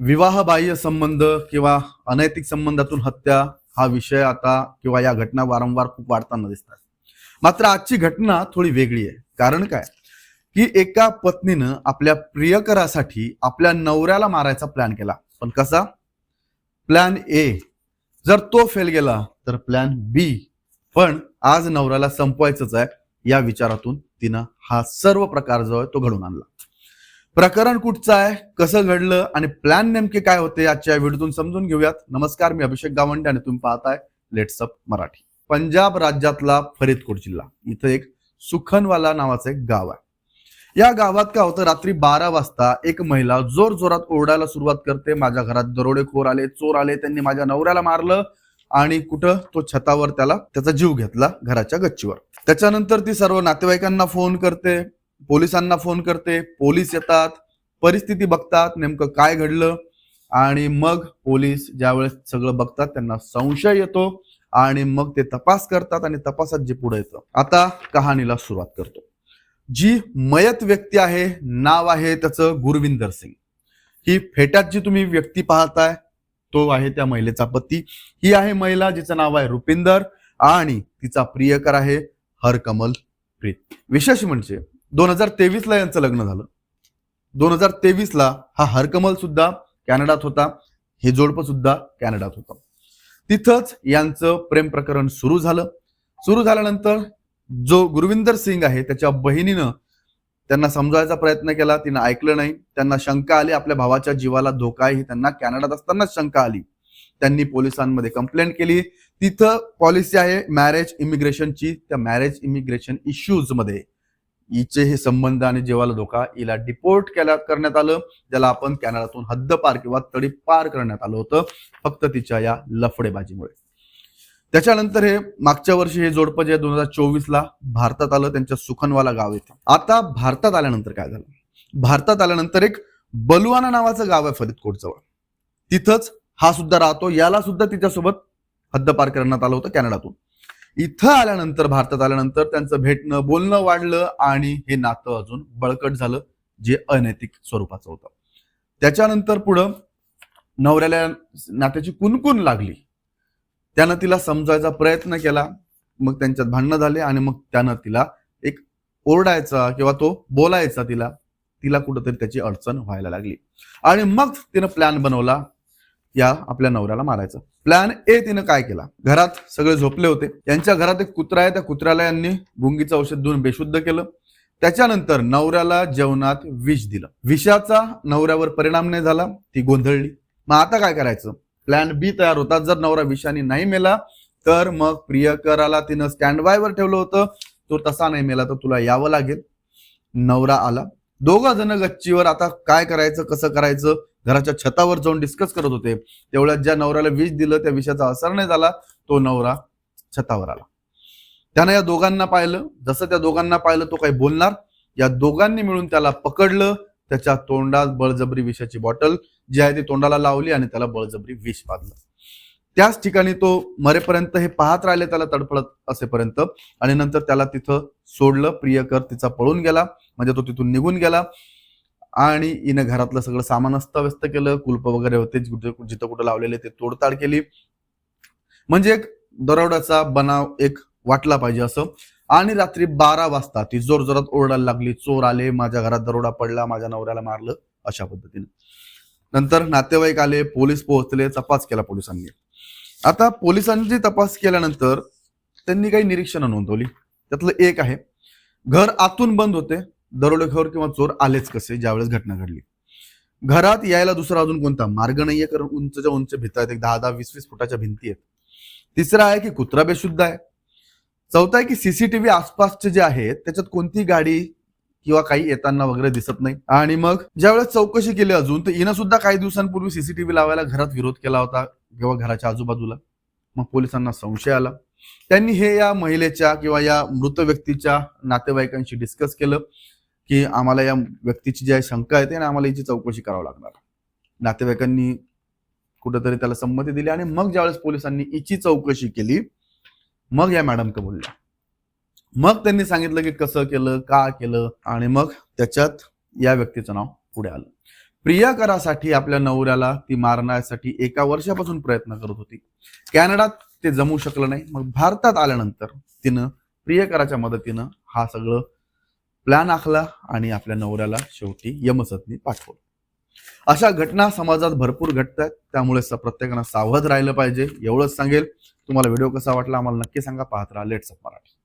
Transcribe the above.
विवाहबाह्य संबंध किंवा अनैतिक संबंधातून हत्या हा विषय आता किंवा या घटना वारंवार खूप वाढताना दिसतात. मात्र आजची घटना थोडी वेगळी आहे. कारण काय? की एका पत्नीनं आपल्या प्रियकरासाठी आपल्या नवऱ्याला मारायचा प्लॅन केला. पण कसा? प्लॅन ए जर तो फेल गेला तर प्लॅन बी पण आज नवऱ्याला संपवायचंच आहे. या विचारातून तिनं हा सर्व प्रकार जो आहे तो घडून आणला. प्रकरण कुठचं आहे? कसं घडलं? आणि प्लॅन नेमके काय होते? आजच्या व्हिडिओतून समजून घेऊयात. नमस्कार मी अभिषेक गावंडे आणि तुम्ही पाहताय लेट्स अप मराठी. पंजाब राज्यातला फरीदकोट जिल्हा. इथं एक सुखनवाला नावाचं एक गाव आहे. या गावात काय होतं? रात्री बारा वाजता एक महिला जोर जोरात ओरडायला सुरुवात करते. माझ्या घरात दरोडेखोर आले चोर आले त्यांनी माझ्या नवऱ्याला मारलं आणि कुठं? तो छतावर त्याला त्याचा जीव घेतला घराच्या गच्चीवर. त्याच्यानंतर ती सर्व नातेवाईकांना फोन करते. पोलिसांना फोन करते पोलीस येतात परिस्थिती बघतात नेमकं काय घडलं? आणि मग पोलीस ज्यावेळेस सगळं बघतात त्यांना संशय येतो आणि मग ते तपास करतात आणि तपासात जे पुढे येतं. आता कहाणीला सुरुवात करतो. जी मयत व्यक्ती आहे नाव आहे त्याचं गुरविंदर सिंग. ही फेट्यात जी तुम्ही व्यक्ती पाहताय तो आहे त्या महिलेचा पती. ही आहे महिला जिचं नाव आहे रुपिंदर आणि तिचा प्रियकर आहे हरकमल प्रीत. विशेष म्हणजे दोन हजार तेवीसला यांचं लग्न झालं. दोन हजार तेवीसला हा हरकमल सुद्धा कॅनडात होता. हे जोडपं सुद्धा कॅनडात होतं. तिथंच यांचं प्रेम प्रकरण सुरू झालं. सुरू झाल्यानंतर जो गुरविंदर सिंग आहे त्याच्या बहिणीनं त्यांना समजायचा प्रयत्न केला. तिनं ऐकलं नाही. त्यांना शंका आली. आपल्या भावाच्या जीवाला धोका आहे. ही त्यांना कॅनडात असतानाच शंका आली. त्यांनी पोलिसांमध्ये कंप्लेंट केली. तिथं पॉलिसी आहे मॅरेज इमिग्रेशनची त्या मॅरेज इमिग्रेशन इश्यूजमध्ये. हिचे हे संबंध आणि जीवाला धोका हिला डिपोर्ट केल्या करण्यात आलं. ज्याला आपण कॅनडातून हद्दपार किंवा तडी पार करण्यात आलं होतं. फक्त तिच्या या लफडेबाजीमुळे. त्याच्यानंतर हे मागच्या वर्षी हे जोडपं जे दोन हजार चोवीस ला भारतात आलं त्यांच्या सुखनवाला गाव येतं. आता भारतात आल्यानंतर काय झालं? भारतात आल्यानंतर एक बलुआना नावाचं गाव आहे फरीदकोट जवळ तिथंच हा सुद्धा राहतो. याला सुद्धा तिच्यासोबत हद्दपार करण्यात आलं होतं कॅनडातून. इथं आल्यानंतर भारतात आल्यानंतर त्यांचं भेटणं बोलणं वाढलं आणि हे नातं अजून बळकट झालं जे अनैतिक स्वरूपाचं होतं. त्याच्यानंतर पुढं नवऱ्याला नात्याची कुणकुण लागली? त्यानं तिला समजायचा प्रयत्न केला मग त्यांच्यात भांडणं झाले आणि मग त्यानं तिला एक ओरडायचा किंवा तो बोलायचा तिला तिला कुठंतरी त्याची अडचण व्हायला लागली. आणि मग तिनं प्लॅन बनवला या आपल्या नवऱ्याला मारायचं. प्लॅन ए तिनं काय केला? घरात सगळे झोपले होते. यांच्या घरात एक कुत्रा आहे. त्या कुत्र्याला यांनी गुंगीचं औषध देऊन बेशुद्ध केलं. त्याच्यानंतर नवऱ्याला जेवणात विष दिलं. विषाचा नवऱ्यावर परिणाम नाही झाला. ती गोंधळली. मग आता काय करायचं? प्लॅन बी तयार होता जर नवरा विषाने नाही मेला तर मग प्रियकराला तिनं स्टँड बायवर ठेवलं होतं. तो तसा नाही मेला तर तुला यावं लागेल. नवरा आला. दोघं जण गच्चीवर आता काय करायचं कसं करायचं? घराच्या छतावर जाऊन डिस्कस करत होते. तेवढ्यात ज्या नवऱ्याला विष दिलं त्या विषाचा असर नाही झाला तो नवरा छतावर आला. त्यानं या दोघांना पाहिलं. जसं त्या दोघांना पाहिलं तो काही बोलणार. या दोघांनी मिळून त्याला पकडलं. त्याच्या तोंडात बळजबरी विषाची बॉटल जी आहे ती तोंडाला लावली आणि त्याला बळजबरी विष पाजलं. त्याच ठिकाणी तो मरेपर्यंत हे पाहत राहिले त्याला तडफडत असेपर्यंत. आणि नंतर त्याला तिथं सोडलं. प्रियकर तिचा पळून गेला. म्हणजे तो तिथून निघून गेला. आणि हिनं घरातलं सगळं सामान अस्तव्यस्त केलं कुलप वगैरे होते जिथं कुठं लावलेले ते तोडताड केली. म्हणजे एक दरोड्याचा बनाव एक वाटला पाहिजे असं. आणि रात्री बारा वाजता ती जोर जोरात ओरडायला लागली चोर आले माझ्या घरात दरोडा पडला माझ्या नवऱ्याला मारलं अशा पद्धतीने. नंतर नातेवाईक आले पोलीस पोहोचले तपास केला पोलिसांनी. आता पोलिसांची तपास केल्यानंतर त्यांनी काही निरीक्षणं नोंदवली. त्यातलं एक आहे घर आतून बंद होते दरोडेखोर किंवा चोर आलेच कसे ज्यावेळेस घटना घडली? घरात यायला दुसरा अजून कोणता? मार्ग नाहीये कारण उंचच्या उंच भिंत आहेत. एक दहा दहा वीस वीस फुटाच्या भिंती आहेत. तिसरा आहे की कुत्रा बेशुद्ध आहे. चौथा आहे की सीसीटीव्ही आसपासचे जे आहेत त्याच्यात कोणती गाडी किंवा काही येताना वगैरे दिसत नाही. आणि मग ज्यावेळेस चौकशी केली अजून तर हिनं सुद्धा काही दिवसांपूर्वी सीसीटीव्ही लावायला घरात विरोध केला होता किंवा घराच्या आजूबाजूला. मग पोलिसांना संशय आला. त्यांनी हे या महिलेच्या किंवा या मृत व्यक्तीच्या नातेवाईकांशी डिस्कस केलं. की आम्हाला या व्यक्तीची जी शंका येते आणि आम्हाला हिची चौकशी करावी लागणार. नातेवाईकांनी कुठेतरी त्याला संमती दिली आणि मग ज्यावेळेस पोलिसांनी हिची चौकशी केली मग या मॅडम का बोलल्या. मग त्यांनी सांगितलं की कसं केलं का केलं आणि मग त्याच्यात या व्यक्तीचं नाव पुढे आलं. प्रियकरासाठी आपल्या नवऱ्याला ती मारण्यासाठी एका वर्षापासून प्रयत्न करत होती. कॅनडात ते जमू शकलं नाही. मग भारतात आल्यानंतर तिनं प्रियकराच्या मदतीनं हा सगळं प्लॅन आखला आणि आपल्या नवऱ्याला शेवटी यमसतनी पाठवलं. अशा घटना समाजात भरपूर घडतात त्यामुळे प्रत्येकानं सावध राहिलं पाहिजे. एवढंच सांगेल. तुम्हाला व्हिडिओ कसा वाटला आम्हाला नक्की सांगा. पाहत राहा लेट्स मराठी.